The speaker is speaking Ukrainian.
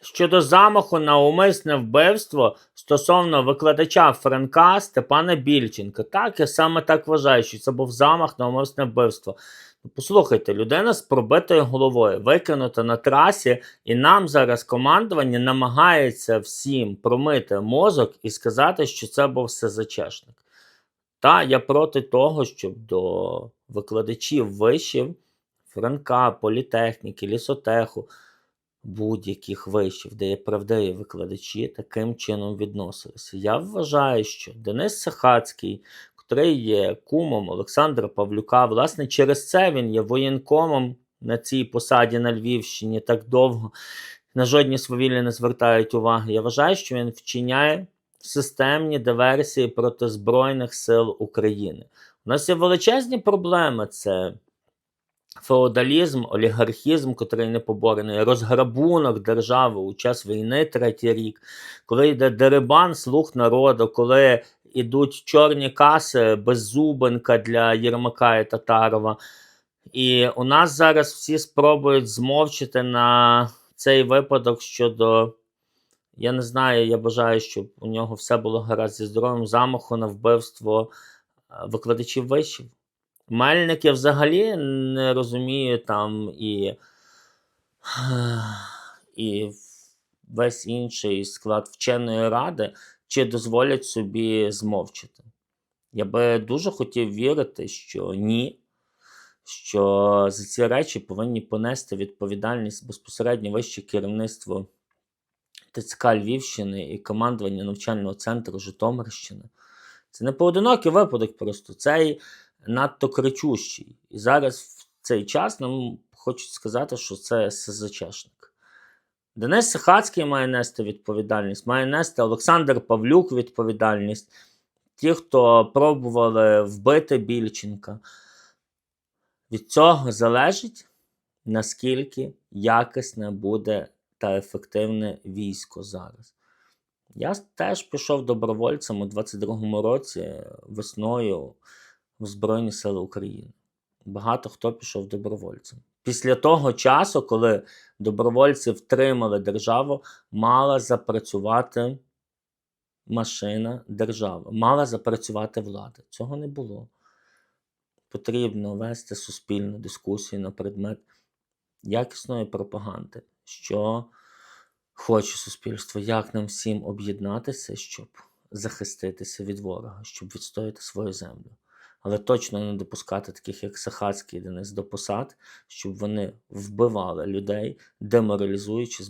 щодо замаху на умисне вбивство стосовно викладача Франка Степана Більченка. Так, я саме так вважаю, що це був замах на умисне вбивство. Ну, Послухайте, людина з пробитою головою викинута на трасі, і нам зараз командування намагається всім промити мозок і сказати, що це був СЗЧшник. Та я проти того, щоб до викладачів вишів Франка, політехніки, лісотеху, будь-яких вишів, де є правдиві викладачі, таким чином відносилися. Я вважаю, що Денис Сахацький, котрий є кумом Олександра Павлюка, власне, через це він є воєнкомом на цій посаді на Львівщині так довго. На жодні свавілля не звертають уваги. Я вважаю, що він вчиняє системні диверсії проти Збройних сил України. У нас є величезні проблеми. Це феодалізм, олігархізм, котрий не поборений, розграбунок держави у час війни третій рік, коли йде дерибан слуг народу, коли йдуть чорні каси беззубенка для Єрмака і Татарова. І у нас зараз всі спробують змовчити на цей випадок щодо. Я не знаю, я бажаю, щоб у нього все було гаразд зі здоров'ям замаху на вбивство е, викладачів вишів. Мельник я взагалі не розумію там і, і весь інший склад вченої ради, чи дозволять собі змовчити. Я би дуже хотів вірити, що ні, що за ці речі повинні понести відповідальність безпосередньо вище керівництво ТЦК Львівщини і командування навчального центру Житомирщини. Це не поодинокий випадок, просто цей надто кричущий. І зараз в цей час нам хочуть сказати, що це СЗЧшник. Денис Сахацький має нести відповідальність, має нести Олександр Павлюк відповідальність. Ті, хто пробували вбити Більченка. Від цього залежить, наскільки якісне буде та ефективне військо зараз. Я теж пішов добровольцем у 22-му році весною в Збройні Сили України. Багато хто пішов добровольцем. Після того часу, коли добровольці втримали державу, мала запрацювати машина держави, мала запрацювати влада. Цього не було. Потрібно вести суспільну дискусію на предмет якісної пропаганди, що хоче суспільство, як нам всім об'єднатися, щоб захиститися від ворога, щоб відстояти свою землю. Але точно не допускати таких, як Сахацький Денис, до посад, щоб вони вбивали людей, деморалізуючи